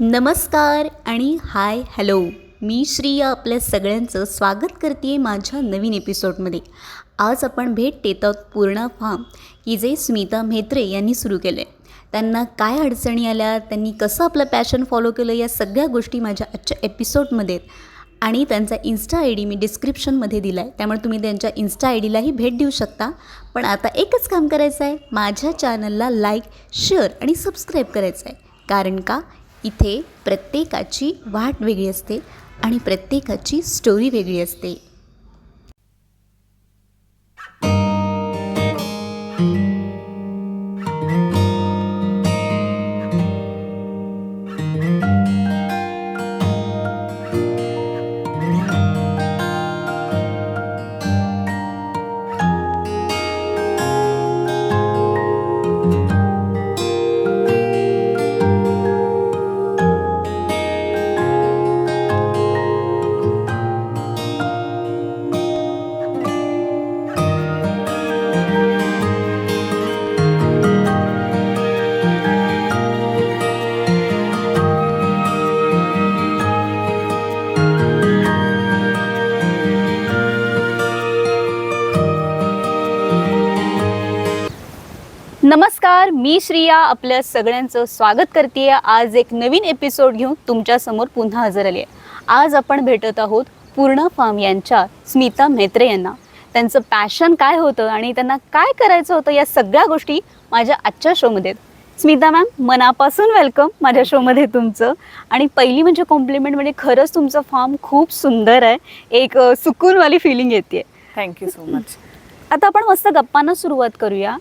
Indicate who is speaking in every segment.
Speaker 1: नमस्कार आणि hi hello. मी श्रिया आपल्या सगळ्यांचं स्वागत करते माझ्या नवीन एपिसोडमध्ये. आज आपण भेट देत आहोत पूर्णा फार्म की जे स्मिता म्हेत्रे यांनी सुरू केलं आहे त्यांना काय अडचणी आल्या त्यांनी कसं आपलं पॅशन फॉलो केलं या सगळ्या गोष्टी माझ्या आजच्या एपिसोडमध्ये आहेत. आणि त्यांचा इन्स्टा आय डी मी डिस्क्रिप्शनमध्ये दिला आहे त्यामुळे तुम्ही त्यांच्या इन्स्टा आय डीलाही भेट देऊ शकता. पण आता एकच काम करायचं आहे. माझ्या चॅनलला लाईक शेअर आणि सबस्क्राईब करायचं आहे कारण का? इथे प्रत्येकाची वाट वेगळी असते आणि प्रत्येकाची स्टोरी वेगळी असते. मी श्रिया आपल्या सगळ्यांचं स्वागत करते आज एक नवीन एपिसोड घेऊन तुमच्यासमोर पुन्हा हजर आली आहे आज आपण भेटत आहोत पूर्ण फार्म यांच्या स्मिता म्हेत्रे यांना. त्यांचं पॅशन काय होतं आणि त्यांना काय करायचं होतं या सगळ्या गोष्टी माझ्या आजच्या शोमध्ये आहेत. स्मिता मॅम मनापासून वेलकम माझ्या शोमध्ये तुमचं. आणि पहिली म्हणजे कॉम्प्लिमेंट म्हणजे खरंच तुमचं फार्म खूप सुंदर आहे. एक सुकूनवाली फिलिंग येते
Speaker 2: थँक्यू सो मच
Speaker 1: आता आपण मस्त गप्पांना सुरुवात करूया.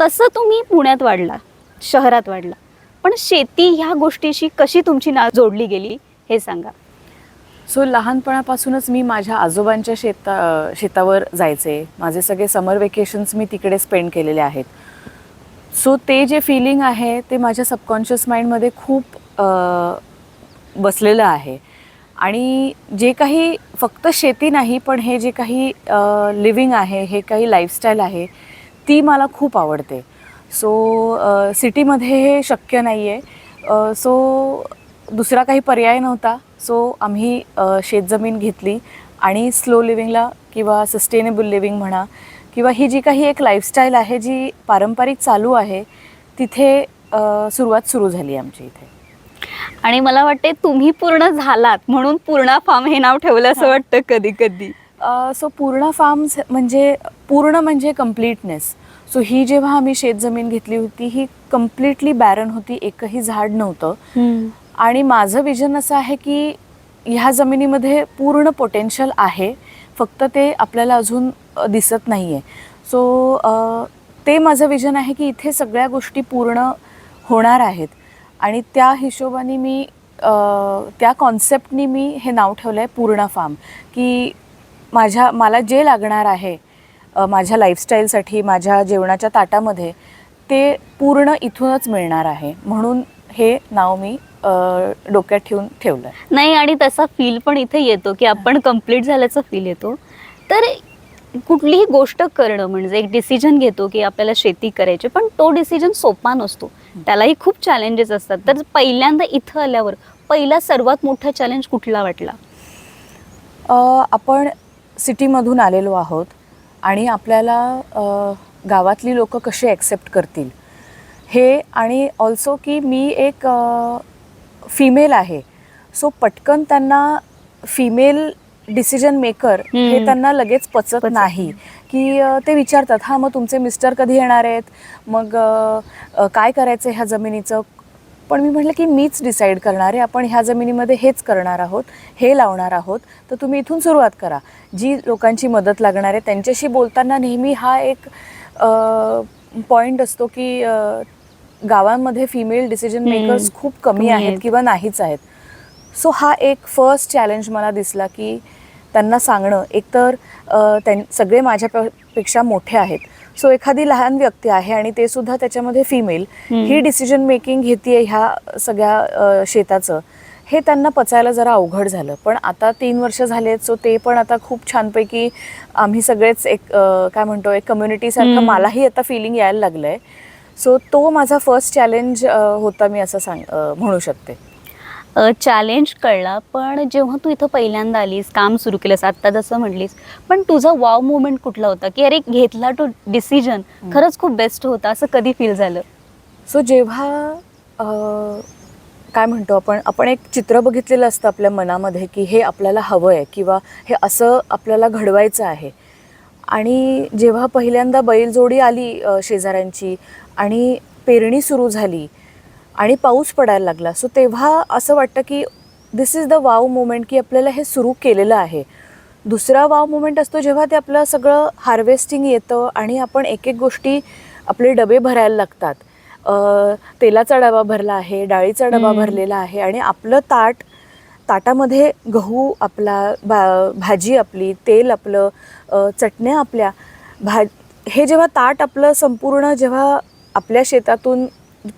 Speaker 1: तसं तुम्ही पुण्यात वाढला शहरात वाढला. पण शेती ह्या गोष्टीशी कशी तुमची ना जोडली गेली हे सांगा.
Speaker 2: सो लहानपणापासूनच मी माझ्या आजोबांच्या शेता शेतावर जायचे. माझे सगळे समर वेकेशन्स मी तिकडे स्पेंड केलेले आहेत. सो ते जे फिलिंग आहे ते माझ्या सबकॉन्शियस माइंडमध्ये खूप बसलेलं आहे. आणि जे काही फक्त शेती नाही पण हे जे काही लिव्हिंग आहे हे काही लाईफस्टाईल आहे ती मला खूप आवडते. सो सिटीमध्ये हे शक्य नाही आहे सो दुसरा काही पर्याय नव्हता. सो आम्ही शेतजमीन घेतली आणि स्लो लिव्हिंगला किंवा सस्टेनेबल लिव्हिंग म्हणा किंवा ही जी काही एक लाईफस्टाईल आहे जी पारंपरिक चालू आहे तिथे सुरुवात सुरू झाली आमची इथे.
Speaker 1: आणि मला वाटते तुम्ही पूर्ण झालात म्हणून पूर्ण फार्म हे नाव ठेवलं असं वाटतं कधी कधी.
Speaker 2: सो पूर्ण फार्म्स म्हणजे पूर्ण म्हणजे कम्प्लीटनेस सो ही जेव्हा आम्ही शेतजमीन घेतली होती ही कम्प्लिटली बॅरन होती एकही झाड नव्हतं. आणि माझं विजन असं आहे की ह्या जमिनीमध्ये पूर्ण पोटेन्शियल आहे फक्त ते आपल्याला अजून दिसत नाही आहे सो ते माझं विजन आहे की इथे सगळ्या गोष्टी पूर्ण होणार आहेत. आणि त्या हिशोबाने मी त्या कॉन्सेप्टनी मी हे नाव ठेवलं आहे पूर्ण फार्म की माझ्या मला जे लागणार आहे माझ्या लाईफस्टाईलसाठी माझ्या जेवणाच्या ताटामध्ये ते पूर्ण इथूनच मिळणार आहे. म्हणून हे नाव मी डोक्यात ठेवून ठेवलं
Speaker 1: नाही आणि तसा फील पण इथे येतो की आपण कंप्लीट झाल्याचा फील येतो. तर कुठलीही गोष्ट करणं म्हणजे एक डिसिजन घेतो की आपल्याला शेती करायची पण तो डिसिजन सोपा नसतो. त्यालाही खूप चॅलेंजेस असतात. तर पहिल्यांदा इथं आल्यावर पहिला सर्वात मोठा चॅलेंज कुठला वाटला?
Speaker 2: आपण सिटीमधून आलेलो आहोत. आणि आपल्याला गावातली लोक कशी ॲक्सेप्ट करतील? हे आणि ऑल्सो की मी एक फिमेल आहे. सो पटकन त्यांना फिमेल डिसिजन मेकर हे. त्यांना लगेच पचत नाही. की ते विचारतात हां मग तुमचे मिस्टर कधी येणार आहेत? मग काय करायचं ह्या जमिनीचं? पण मी म्हटलं की मीच डिसाईड करणार आहे. आपण ह्या जमिनीमध्ये हेच करणार आहोत हे लावणार आहोत. तर तुम्ही इथून सुरुवात करा. जी लोकांची मदत लागणार आहे त्यांच्याशी बोलताना नेहमी हा एक पॉईंट असतो की गावांमध्ये फिमेल डिसिजन मेकर्स. खूप कमी आहेत. किंवा नाहीच आहेत. सो हा एक फर्स्ट चॅलेंज मला दिसला की त्यांना सांगणं. एकतर त्यां सगळे माझ्यापेक्षा मोठे आहेत. सो एखादी लहान व्यक्ती आहे आणि ते सुद्धा त्याच्यामध्ये फिमेल. ही डिसिजन मेकिंग घेते ह्या सगळ्या शेताचं हे त्यांना पचायला जरा अवघड झालं पण आता तीन वर्ष झालेत सो ते पण आता खूप छानपैकी आम्ही सगळेच एक काय म्हणतो एक कम्युनिटीसारखं
Speaker 1: हम्म.
Speaker 2: मलाही आता फिलिंग यायला लागलं आहे सो तो माझा फर्स्ट चॅलेंज होता मी असं सांग म्हणू शकते
Speaker 1: चॅलेंज कळला पण जेव्हा तू इथं पहिल्यांदा आलीस काम सुरू केलंस आत्ता जसं म्हटलीस पण तुझा वाव मुवमेंट कुठला होता? की अरे घेतला तो डिसिजन खरंच खूप बेस्ट होता असं कधी फील झालं?
Speaker 2: सो जेव्हा काय म्हणतो आपण आपण एक चित्र बघितलेलं असतं आपल्या मनामध्ये की हे आपल्याला हवं आहे किंवा हे असं आपल्याला घडवायचं आहे. आणि जेव्हा पहिल्यांदा बैलजोडी आली शेजाऱ्यांची आणि पेरणी सुरू झाली आणि पाऊस पडायला लागला. सो तेव्हा असं वाटतं की this is the wow moment की आपल्याला हे सुरू केलेलं आहे. दुसरा वाव मोमेंट असतो जेव्हा ते आपलं सगळं हार्वेस्टिंग येतं आणि आपण एक एक गोष्टी आपले डबे भरायला लागतात. तेलाचा डबा भरला आहे डाळीचा डबा. भरलेला आहे आणि आपलं ताट ताटामध्ये गहू आपला भा भाजी आपली तेल आपलं चटण्या आपल्या भा हे जेव्हा ताट आपलं संपूर्ण जेव्हा आपल्या शेतातून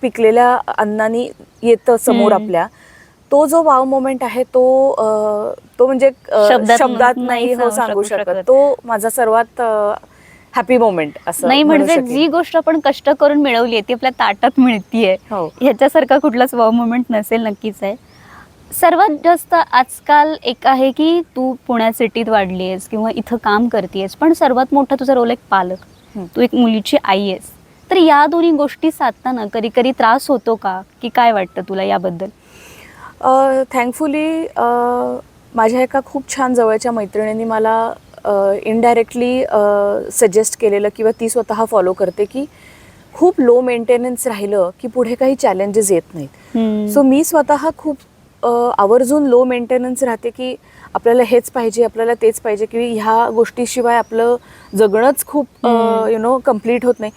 Speaker 2: पिकलेल्या अन्नानी येतं समोर. आपल्या तो जो वाव मोमेंट आहे तो तो म्हणजे
Speaker 1: शब्दात नाही
Speaker 2: हो
Speaker 1: सांगू शकत.
Speaker 2: तो माझा सर्वात हॅपी मोमेंट असं
Speaker 1: नाही
Speaker 2: म्हणू
Speaker 1: म्हणजे. जी गोष्ट आपण कष्ट करून मिळवली ती आपल्या ताटात मिळतीये
Speaker 2: हो
Speaker 1: ह्याच्यासारखा कुठलाच वाव मुमेंट नसेल नक्कीच आहे सर्वात जास्त आजकाल एक आहे की तू पुण्यात सिटीत वाढली आहेस किंवा इथं काम करतेस पण सर्वात मोठा तुझा रोल एक पालक. तू एक मुलीची आई आहेस तर या दोन्ही गोष्टी साधताना कधी कधी त्रास होतो का? की काय वाटतं तुला याबद्दल?
Speaker 2: थँकफुली माझ्या एका खूप छान जवळच्या मैत्रिणींनी मला इनडायरेक्टली सजेस्ट केलेलं किंवा ती स्वतः फॉलो करते की खूप लो मेंटेनन्स राहिलं की पुढे काही चॅलेंजेस येत नाहीत. सो मी स्वतः खूप आवर्जून लो मेंटेनन्स राहते की आपल्याला हेच पाहिजे आपल्याला तेच पाहिजे की ह्या गोष्टीशिवाय आपलं जगणंच खूप. यु नो कंप्लीट होत नाही.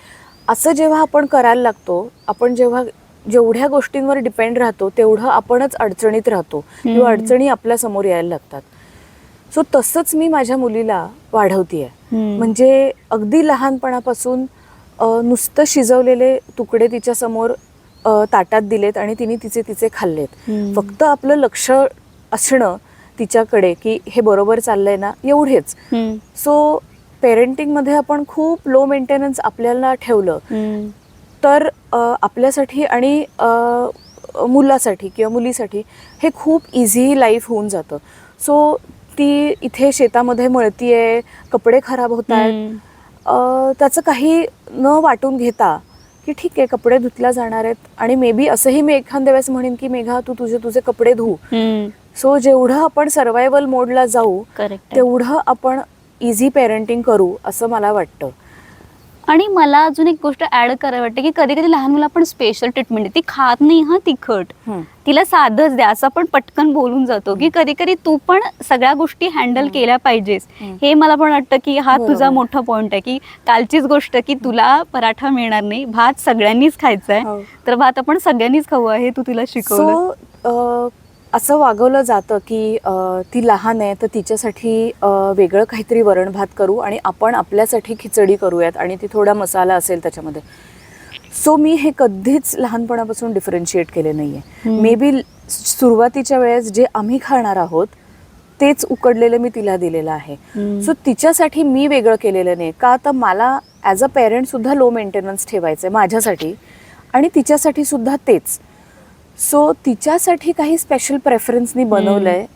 Speaker 2: असं जेव्हा आपण करायला लागतो आपण जेव्हा जेवढ्या गोष्टींवर डिपेंड राहतो तेवढं आपणच अडचणीत राहतो किंवा. अडचणी आपल्यासमोर यायला लागतात सो तसंच मी माझ्या मुलीला वाढवतीये. म्हणजे अगदी लहानपणापासून नुसतं शिजवलेले तुकडे तिच्या समोर ताटात दिलेत आणि तिने तिचे तिचे खाल्लेत. फक्त आपलं लक्ष असणं तिच्याकडे की हे बरोबर चाललंय ना एवढेच. सो पेरेंटिंगमध्ये आपण खूप लो मेंटेनन्स आपल्याला ठेवलं. तर आपल्यासाठी आणि मुलासाठी किंवा मुलीसाठी हे खूप इझी लाईफ होऊन जातं सो ती इथे शेतामध्ये मळतीये कपडे खराब होत आहेत त्याचं काही न वाटून घेता की ठीक आहे कपडे धुतल्या जाणार आहेत आणि मे बी असंही मी एखाद्या वेळेस म्हणेन की मेघा तू तुझे तुझे कपडे धु. सो जेवढं आपण सर्वायवल मोडला जाऊ. तेवढं आपण इझी पेरेंटिंग करू असं मला वाटतं.
Speaker 1: आणि मला अजून एक गोष्ट ऍड करायला वाटते की कधी कधी लहान मुलं आपण स्पेशल ट्रीटमेंट ती खात नाही हा तिखट. तिला साधच द्या. असं आपण पटकन बोलून जातो की कधी कधी तू पण सगळ्या गोष्टी हँडल. केल्या पाहिजेस. हे. मला पण वाटतं की हा. तुझा मोठा पॉइंट आहे की कालचीच गोष्ट की तुला पराठा मिळणार नाही. भात सगळ्यांनीच खायचा आहे.
Speaker 2: हो.
Speaker 1: तर भात आपण सगळ्यांनीच खाऊ आहे हे तू तिला शिकवलं.
Speaker 2: सो असं वागवलं जातं की ती लहान आहे तर तिच्यासाठी वेगळं काहीतरी वरण भात करू आणि आपण आपल्यासाठी खिचडी करूयात आणि ती थोडा मसाला असेल त्याच्यामध्ये. सो मी हे कधीच लहानपणापासून डिफरन्शिएट केले नाही आहे. मे बी सुरुवातीच्या वेळेस जे आम्ही खाणार आहोत तेच उकडलेलं मी तिला दिलेलं आहे. सो तिच्यासाठी मी वेगळं केलेलं नाही. का तर मला ॲज अ पेरेंट सुद्धा लो मेंटेनन्स ठेवायचं आहे माझ्यासाठी आणि तिच्यासाठी सुद्धा तेच. सो तिच्यासाठी काही स्पेशल प्रेफरन्सनी बनवलं आहे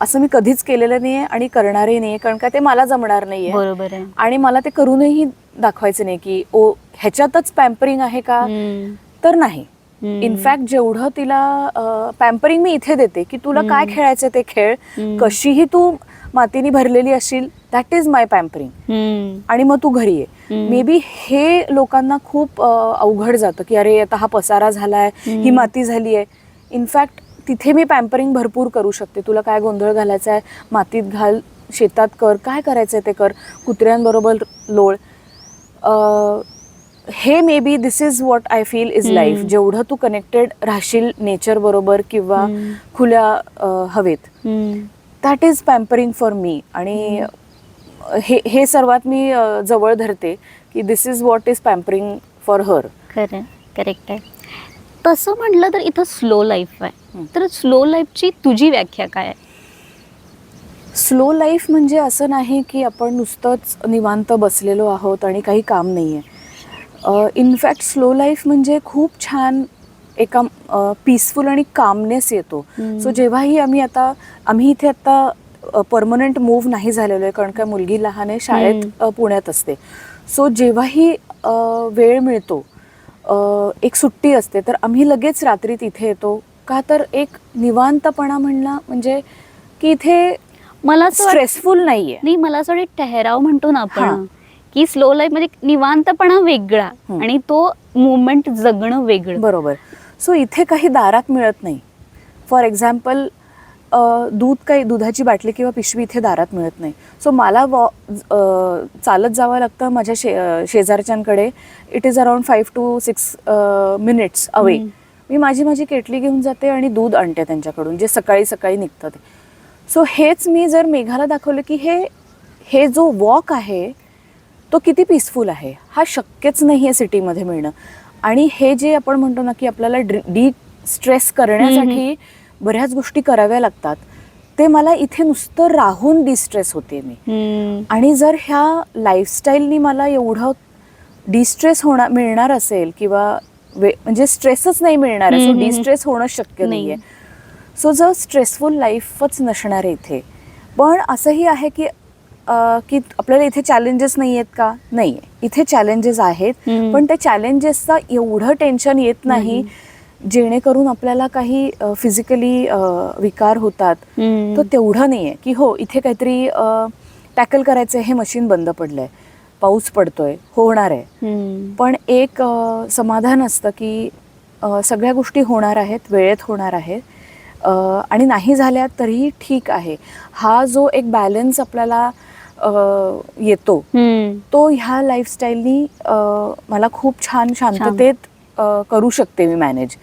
Speaker 2: असं मी कधीच केलेलं नाही आहे आणि करणारही नाही आहे कारण का ते मला जमणार नाही आहे
Speaker 1: बरोबर आहे
Speaker 2: आणि मला ते करूनही दाखवायचं नाही की ओ ह्याच्यातच पॅम्परिंग आहे का
Speaker 1: हम्म.
Speaker 2: तर नाही
Speaker 1: हम्म.
Speaker 2: इनफॅक्ट जेवढं तिला पॅम्परिंग मी इथे देते की तुला काय. खेळायचं ते खेळ
Speaker 1: हम्म.
Speaker 2: कशीही तू मातीने भरलेली असशील दॅट इज माय पॅम्परिंग
Speaker 1: हम्म.
Speaker 2: आणि मग तू घरी ये. मे बी हे लोकांना खूप अवघड जातं की अरे आता हा पसारा झालाय ही. माती झाली आहे इनफॅक्ट तिथे मी पॅम्परिंग भरपूर करू शकते. तुला काय गोंधळ घालायचा आहे मातीत घाल शेतात कर काय करायचं आहे ते कर? कुत्र्यांबरोबर लोळ. हे maybe this is what I feel is. Life जेवढं तू कनेक्टेड राहशील नेचर बरोबर किंवा. खुल्या हवेत. That is pampering for me आणि हे हे सर्वात मी जवळ धरते की this is what is pampering for her
Speaker 1: खरं करेक्ट आहे. तसं म्हटलं तर इथं स्लो लाईफ आहे. तर स्लो लाईफची तुझी व्याख्या काय आहे?
Speaker 2: स्लो लाईफ म्हणजे असं नाही की आपण नुसतंच निवांत बसलेलो आहोत आणि काही काम नाही आहे इनफॅक्ट स्लो लाईफ म्हणजे खूप छान एका पीसफुल आणि कामनेस येतो. सो जेव्हाही आम्ही आता आम्ही इथे आता परमनंट मूव्ह नाही झालेलो आहे कारण काय मुलगी लहान आहे शाळेत पुण्यात असते. सो जेव्हाही वेळ मिळतो एक सुट्टी असते तर आम्ही लगेच रात्री तिथे येतो. का तर एक निवांतपणा म्हणला म्हणजे की इथे
Speaker 1: मला
Speaker 2: स्ट्रेसफुल नाहीये.
Speaker 1: नाही मला असं वाटतं ठहराव म्हणतो ना. आपण की स्लो लाईफमध्ये निवांतपणा वेगळा. आणि तो मुवमेंट जगणं वेगळं.
Speaker 2: बरोबर. सो इथे काही दारात मिळत नाही. फॉर एक्झाम्पल दूध काही दुधाची बाटली किंवा पिशवी इथे दारात मिळत नाही. सो मला वॉ चालत जावं लागतं माझ्या शे शेजारच्यांकडे. It is around five to six minutes away. मी माझी माझी केटली घेऊन जाते आणि दूध आणते त्यांच्याकडून जे सकाळी सकाळी निघतं ते. सो हेच मी जर मेघाला दाखवलं की हे हे जो वॉक आहे तो किती पीसफुल आहे. हा शक्यच नाही आहे सिटीमध्ये मिळणं. आणि हे जे आपण म्हणतो ना की आपल्याला डी स्ट्रेस करण्यासाठी बऱ्याच गोष्टी कराव्या लागतात. ते मला इथे नुसतं राहून डिस्ट्रेस होते मी. आणि जर ह्या लाईफस्टाईलनी मला एवढं डिस्ट्रेस होणार मिळणार असेल किंवा म्हणजे स्ट्रेसच नाही मिळणार आहे. सो
Speaker 1: हम्म, हम्म.
Speaker 2: डिस्ट्रेस होणं शक्य
Speaker 1: नाही.
Speaker 2: नाही आहे सो जर स्ट्रेसफुल लाईफच नसणार आहे इथे. पण असंही आहे की की आपल्याला इथे चॅलेंजेस नाही आहेत का? नाही इथे चॅलेंजेस आहेत. पण त्या चॅलेंजेसचा एवढं टेन्शन येत नाही जेणेकरून आपल्याला काही फिजिकली विकार होतात. तर तेवढं नाही आहे की हो इथे काहीतरी टॅकल करायचं हे मशीन बंद पडलंय पाऊस पडतोय होणार आहे. पण एक समाधान असतं की सगळ्या गोष्टी होणार आहेत वेळेत होणार आहेत आणि नाही झाल्या तरीही ठीक आहे हा जो एक बॅलन्स आपल्याला येतो. तो ह्या लाईफस्टाईलनी मला खूप छान शांततेत करू शकते मी मॅनेज.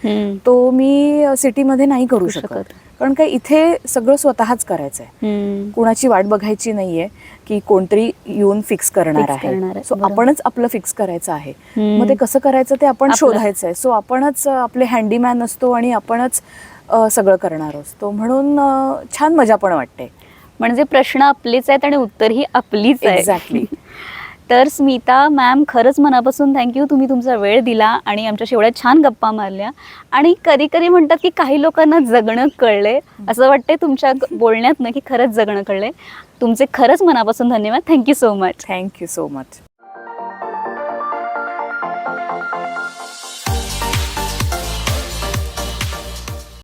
Speaker 2: तो मी सिटीमध्ये नाही करू शकत. कारण काय इथे सगळं स्वतःच करायचं आहे
Speaker 1: हम्म.
Speaker 2: कुणाची वाट बघायची नाहीये की कोणतरी येऊन फिक्स करणार आहे सो. आपणच आपलं फिक्स करायचं आहे. मग ते कसं करायचं ते आपण. शोधायचं आहे सो आपणच आपले हँडीमॅन असतो आणि आपणच सगळं करणार असतो म्हणून छान मजा पण वाटते
Speaker 1: म्हणजे प्रश्न आपलेच आहेत आणि उत्तर ही आपलीच आहे
Speaker 2: Exactly.
Speaker 1: तर स्मिता मॅम खरंच मनापासून थँक्यू तुम्ही तुमचा वेळ दिला आणि आमच्याशी एवढ्या छान गप्पा मारल्या. आणि कधी कधी म्हणतात की काही लोकांना जगणं कळले असं वाटते तुमच्या बोलण्यात ना की खरंच जगणं कळले तुमचे खरंच मनापासून धन्यवाद. Thank you so much
Speaker 2: thank you so much